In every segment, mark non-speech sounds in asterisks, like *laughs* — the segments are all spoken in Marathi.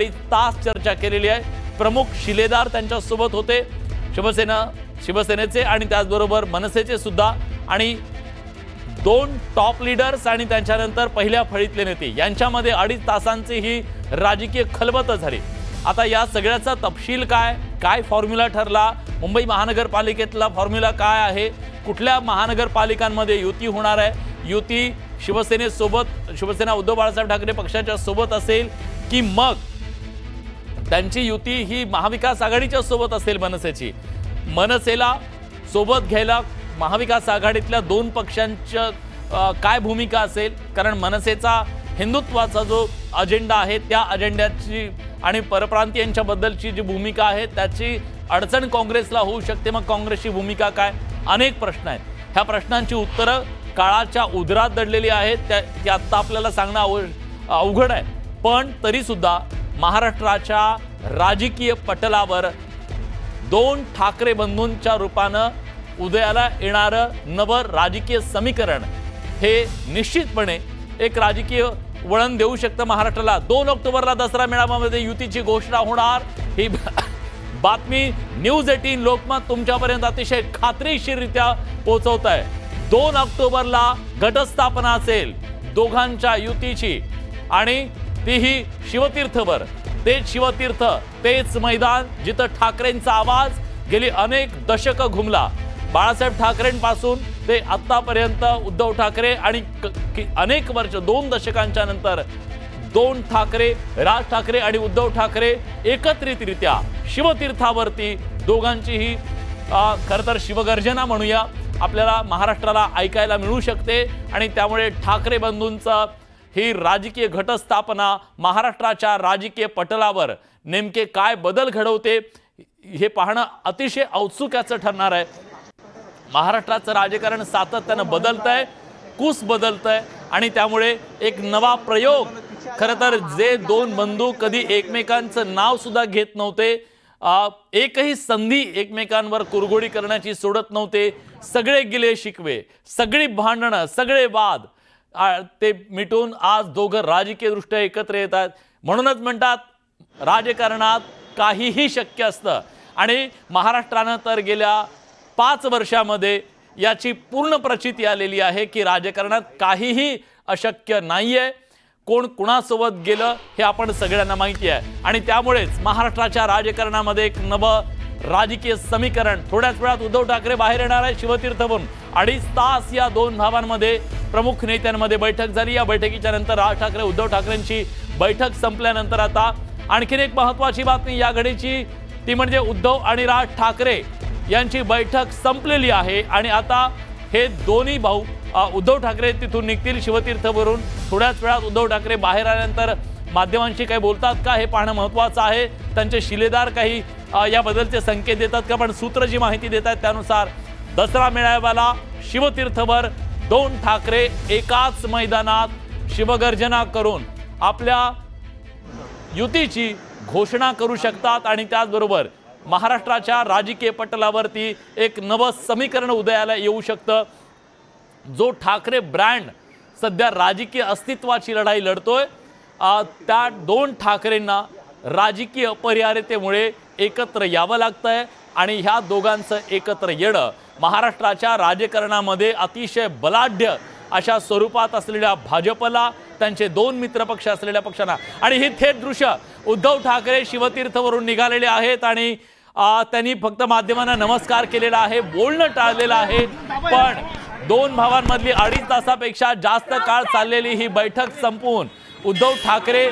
तास चर्चा केलेली आहे. प्रमुख शिलेदार त्यांच्यासोबत होते. शिवसेना शिवसेनेचे आणि त्याचबरोबर मनसेचे सुद्धा. आणि दोन टॉप लीडर्स आणि त्यांच्यानंतर पहिल्या फळीतले नेते. यांच्यामध्ये अडीच तासांची ही राजकीय खलबत झाली. आता या सगळ्याचा तपशील काय? काय फॉर्म्युला ठरला? मुंबई महानगरपालिकेतला फॉर्म्युला काय आहे? कुठल्या महानगरपालिकांमध्ये युती होणार आहे? युती शिवसेनेसोबत शिवसेना उद्धव बाळासाहेब ठाकरे पक्षाच्या सोबत असेल की मग? त्यांची युती ही महाविकास आघाडीच्या सोबत असेल मनसेची. मनसेला सोबत घ्यायला महाविकास आघाडीतल्या दोन पक्षांच्या काय भूमिका असेल? कारण मनसेचा हिंदुत्वाचा जो अजेंडा आहे त्या अजेंड्याची आणि परप्रांतीयांच्याबद्दलची जी भूमिका आहे त्याची अडचण काँग्रेसला होऊ शकते. मग काँग्रेसची भूमिका काय? अनेक प्रश्न आहेत. ह्या प्रश्नांची उत्तरं काळाच्या उदरात दडलेली आहेत. त्या ती आत्ता आपल्याला सांगणं अव अवघड आहे. पण तरीसुद्धा महाराष्ट्राच्या राजकीय पटलावर दोन ठाकरे बंधूंच्या रूपानं उदयाला येणारं नवं राजकीय समीकरण हे निश्चितपणे एक राजकीय वळण देऊ शकतं महाराष्ट्राला. दोन ऑक्टोबरला दसरा मेळाव्यामध्ये युतीची घोषणा होणार. ही *laughs* बातमी न्यूज एटीन लोकमत तुमच्यापर्यंत अतिशय खात्रीशीररित्या पोहोचवत आहे दोन ऑक्टोबरला घटस्थापना असेल दोघांच्या युतीची. आणि तीही शिवतीर्थवर. तेच शिवतीर्थ तेच मैदान जिथं ठाकरेंचा आवाज गेली अनेक दशकं घुमला. बाळासाहेब ठाकरेंपासून ते आत्तापर्यंत उद्धव ठाकरे आणि क- अनेक वर्ष दोन दशकांच्या नंतर दोन ठाकरे राज ठाकरे आणि उद्धव ठाकरे एकत्रितरित्या शिवतीर्थावरती दोघांचीही खरं तर शिवगर्जना म्हणूया. आपल्याला महाराष्ट्राला ऐकायला मिळू शकते आणि त्यामुळे ठाकरे बंधूंचं ही राजकीय घटस्थापना महाराष्ट्राच्या राजकीय पटलावर नेमके काय बदल घडवते हे पाहणं अतिशय औत्सुक्याचं ठरणार आहे. महाराष्ट्राचं राजकारण सातत्यानं बदलत आहे कूस बदलत आहे आणि त्यामुळे एक नवा प्रयोग. खरं तर जे दोन बंधू कधी एकमेकांचं नावसुद्धा घेत नव्हते एकही संधी एकमेकांवर कुरघोडी करण्याची सोडत नव्हते. सगळे गिले शिकवे सगळी भांडणं सगळे वाद ते मिटून आज दोघं राजकीयदृष्ट्या एकत्र येतात. म्हणूनच म्हणतात राजकारणात काहीही शक्य असतं. आणि महाराष्ट्रानं तर गेल्या पाच वर्षामध्ये याची पूर्ण प्रचिती आलेली आहे की राजकारणात काहीही अशक्य नाही आहे कोण कुणासोबत गेलं हे आपण सगळ्यांना माहिती आहे. आणि त्यामुळेच महाराष्ट्राच्या राजकारणामध्ये एक नवं राजकीय समीकरण थोड्याच वेळात उद्धव ठाकरे बाहेर येणार आहे शिवतीर्थवरून अडीच तास या दोन भावांमध्ये प्रमुख नेत्यांमध्ये बैठक झाली. या बैठकीच्या नंतर राज ठाकरे उद्धव ठाकरेंची बैठक संपल्यानंतर आता आणखीन एक महत्वाची बातमी या घडीची ती म्हणजे उद्धव आणि राज ठाकरे यांची बैठक संपलेली आहे आणि आता हे दोन्ही भाऊ उद्धव ठाकरे तिथून निघतील शिवतीर्थवरून. थोड्याच वेळात उद्धव ठाकरे बाहेर आल्यानंतर माध्यमांशी काही बोलतात का? हे पाहणं महत्त्वाचं आहे. त्यांचे शिलेदार काही याबद्दलचे संकेत देतात का? पण सूत्र जी माहिती देत आहेत त्यानुसार दसरा मेळाव्याला शिवतीर्थवर दोन ठाकरे एकाच मैदानात शिवगर्जना करून आपल्या युतीची घोषणा करू शकतात आणि त्याचबरोबर महाराष्ट्राच्या राजकीय पटलावरती एक नवं समीकरण उदयाला येऊ शकतं. जो ठाकरे ब्रँड सध्या राजकीय अस्तित्वाची लढाई लढतोय त्या दोन ठाकरेंना राजकीय अपरिहार्यतेमुळे एकत्र यावं लागतं आहे आणि ह्या दोघांचं एकत्र येणं महाराष्ट्राच्या राजकारणामध्ये अतिशय बलाढ्य अशा स्वरूपात असलेल्या भाजपला त्यांचे दोन मित्रपक्ष असलेल्या पक्षांना. आणि ही थेट दृश्य उद्धव ठाकरे शिवतीर्थवरून निघालेले आहेत आणि त्यांनी फक्त माध्यमांना नमस्कार केलेला आहे बोलणं टाळलेलं आहे. पण दोन भावांमधली अडीच तासापेक्षा जास्त काळ चाललेली ही बैठक संपवून उद्धव ठाकरे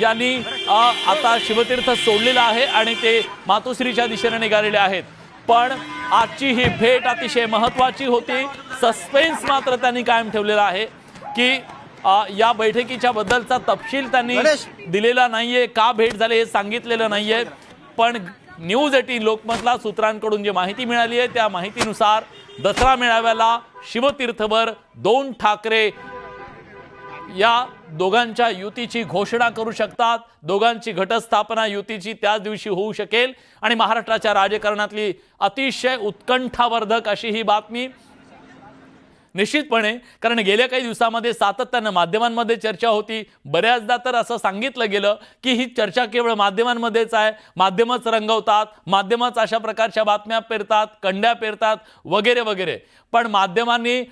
यांनी आता शिवतीर्थ सोडलेलं आहे आणि ते मातोश्रीच्या दिशेने निघालेले आहेत. पण आजची ही भेट अतिशय महत्वाची होती. सस्पेन्स मात्र त्यांनी कायम ठेवलेला आहे की अ, या बैठकीच्या बद्दलचा तपशील त्यांनी दिलेला नाहीये का भेट झाली हे सांगितलेलं नाहीये. पण न्यूज एटीन लोकमतला सूत्रांकडून जी माहिती मिळाली आहे त्या माहितीनुसार दसरा मेळाव्याला शिवतीर्थवर दोन ठाकरे या दोघांच्या युतीची घोषणा करू शकतात. दोघांची घटस्थापना युतीची त्याच दिवशी होऊ शकेल. आणि महाराष्ट्राच्या राजकारणातली अतिशय उत्कंठावर्धक अशी ही बातमी निश्चितपणे कारण गेल्या काही दिवसामध्ये सातत्यानं माध्यमांमध्ये चर्चा होती. बऱ्याचदा तर असं सांगितलं गेलं की ही चर्चा केवळ माध्यमांमध्येच आहे. माध्यमच रंगवतात माध्यमच अशा प्रकारच्या बातम्या पेरतात कंड्या पेरतात वगैरे वगैरे. पण माध्यमांनी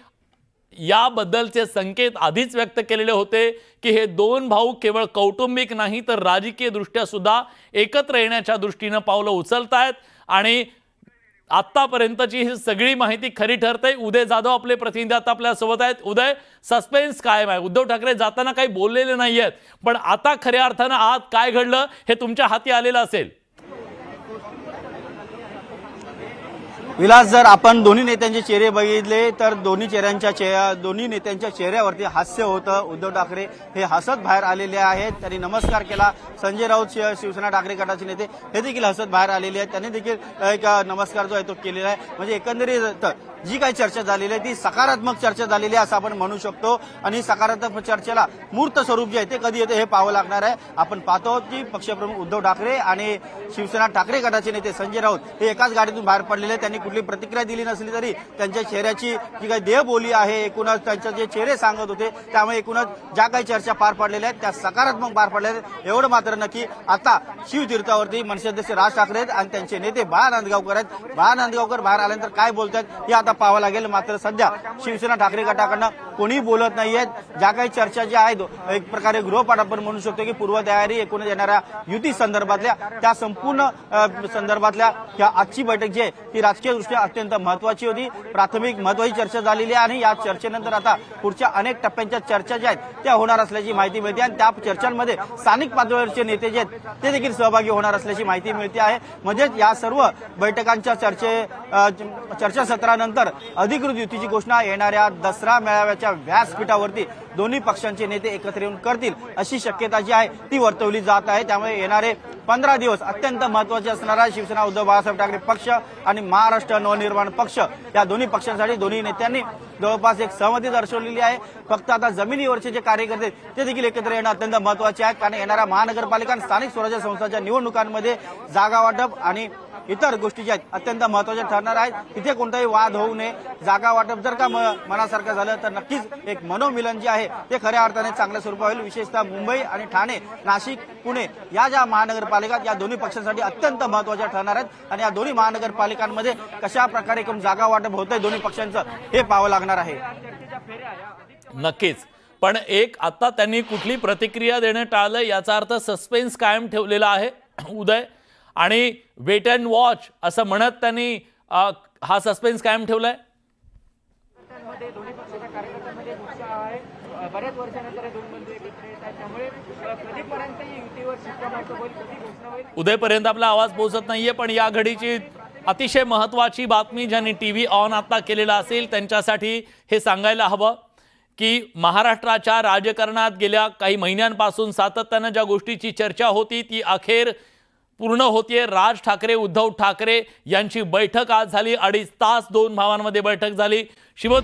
याबद्दलचे संकेत आधीच व्यक्त केलेले होते की हे दोन भाऊ केवळ कौटुंबिक नाही तर राजकीय दृष्ट्या सुद्धा एकत्र येण्याच्या दृष्टीनं पावलं उचलत आहेत आणि आत्तापर्यंतची ही सगळी माहिती खरी ठरते. उदय जाधव आपले प्रतिनिधी आता आपल्यासोबत आहेत. उदय सस्पेन्स कायम आहे. उद्धव ठाकरे जाताना काही बोललेले नाही आहेत पण आता खऱ्या अर्थानं आज काय घडलं हे तुमच्या हाती आलेलं असेल. विलास जर आपण दोन्ही नेत्यांचे चेहरे बघितले तर दोन्ही चेहऱ्यांच्या चेहऱ्या दोन्ही नेत्यांच्या चेहऱ्यावरती हास्य होतं. उद्धव ठाकरे हे हसत बाहेर आलेले आहेत. त्यांनी नमस्कार केला. संजय राऊत शिवसेना ठाकरे गटाचे नेते हे देखील हसत बाहेर आलेले आहेत. त्यांनी देखील एक नमस्कार जो आहे तो केलेला आहे. म्हणजे एकंदरीत जी काही चर्चा झालेली आहे ती सकारात्मक चर्चा झालेली आहे असं आपण म्हणू शकतो. आणि सकारात्मक चर्चेला मूर्त स्वरूप जे आहे ते कधी येते हे पाहावं लागणार आहे. आपण पाहतो आहोत की पक्षप्रमुख उद्धव ठाकरे आणि शिवसेना ठाकरे गटाचे नेते संजय राऊत हे एकाच गाडीतून बाहेर पडलेले आहेत. त्यांनी कुठली प्रतिक्रिया दिली नसली तरी त्यांच्या चेहऱ्याची जी काही देहबोली आहे एकूणच त्यांचे जे चेहरे सांगत होते त्यामुळे एकूणच ज्या काही चर्चा पार पडलेल्या आहेत त्या सकारात्मक पार पडलेल्या आहेत. एवढं मात्र नक्की आता शिवतीर्थावरती मनसे अध्यक्ष राज ठाकरे आहेत आणि त्यांचे नेते बाळा नांदगावकर आहेत. बाळा नांदगावकर बाहेर आल्यानंतर काय बोलतात हे आता पाहावं लागेल. मात्र सध्या शिवसेना ठाकरे गटाकडनं कोणी बोलत नाहीयेत ज्या काही चर्चा ज्या आहेत एक प्रकारे गृहपाठ आपण म्हणू शकतो की पूर्वतयारी एकूणच येणाऱ्या युती संदर्भातल्या त्या संपूर्ण संदर्भातल्या ह्या आजची बैठक जी आहे ती राजकीय दृष्ट्या अत्यंत महत्वाची होती. प्राथमिक महत्वाची चर्चा झालेली आहे आणि या चर्चेनंतर आता पुढच्या अनेक टप्प्यांच्या चर्चा ज्या आहेत त्या होणार असल्याची माहिती मिळते आणि त्या चर्चांमध्ये स्थानिक पातळीवरचे नेते जे आहेत ते देखील सहभागी होणार असल्याची माहिती मिळते आहे. म्हणजेच या सर्व बैठकांच्या चर्चे चर्चासत्रानंतर अधिकृत युतीची घोषणा येणाऱ्या दसरा मेळाव्याच्या व्यासपीठावरती दोन्ही पक्षांचे नेते एकत्र येऊन करतील अशी शक्यता जी आहे ती वर्तवली जात आहे. त्यामुळे येणारे पंधरा दिवस अत्यंत महत्त्वाचे असणारा शिवसेना उद्धव बाळासाहेब ठाकरे पक्ष आणि महाराष्ट्र नवनिर्माण पक्ष या दोन्ही पक्षांसाठी दोन्ही नेत्यांनी जवळपास एक सहमती दर्शवलेली आहे. फक्त आता जमिनीवरचे जे कार्यकर्ते ते देखील एकत्र येणं अत्यंत महत्त्वाचे आहे. कारण येणाऱ्या महानगरपालिका आणि स्थानिक स्वराज्य संस्थांच्या निवडणुकांमध्ये जागा वाटप आणि इतर गोष्टी ज्या आहेत अत्यंत महत्त्वाच्या ठरणार आहेत. तिथे कोणताही वाद होऊ नये. जागा वाटप जर का म- मनासारखं झालं तर नक्कीच एक मनोमिलन जे आहे ते खऱ्या अर्थाने चांगल्या स्वरूपात होईल. विशेषतः मुंबई आणि ठाणे नाशिक पुणे या ज्या महानगरपालिका या दोन्ही पक्षांसाठी अत्यंत महत्त्वाच्या ठरणार आहेत. आणि या दोन्ही महानगरपालिकांमध्ये कशा प्रकारे एकूण जागा वाटप होतंय दोन्ही पक्षांचं हे पाहावं लागणार आहे. नक्कीच. पण एक आता त्यांनी कुठली प्रतिक्रिया देणं टाळलं याचा अर्थ सस्पेन्स कायम ठेवलेला आहे. उदय आणि वेट अँड वॉच असं म्हणत त्यांनी हा सस्पेन्स कायम ठेवलाय? मध्ये दोन्ही पक्षाच्या कार्यकर्त्यांमध्ये उत्साह आहे. अ, बऱ्याच वर्षानंतर दोन बंधू एकत्र येत आहेत. त्यामुळे अ, कधीपर्यंत युतीवर शिक्कामोर्तब होईल कधी घोषणा होईल? उदयपर्यंत आपला आवाज पोहोचत नाहीये पण या घडीची अतिशय महत्वाची बातमी ज्यांनी टी व्ही ऑन आता केलेला असेल त्यांच्यासाठी हे सांगायला हवं की महाराष्ट्राच्या राजकारणात गेल्या काही महिन्यांपासून सातत्यानं ज्या गोष्टीची चर्चा होती ती अखेर पूर्ण होतीये. राज ठाकरे उद्धव ठाकरे यांची बैठक आज झाली. अडीच तास दोन भावांमध्ये बैठक झाली. शिव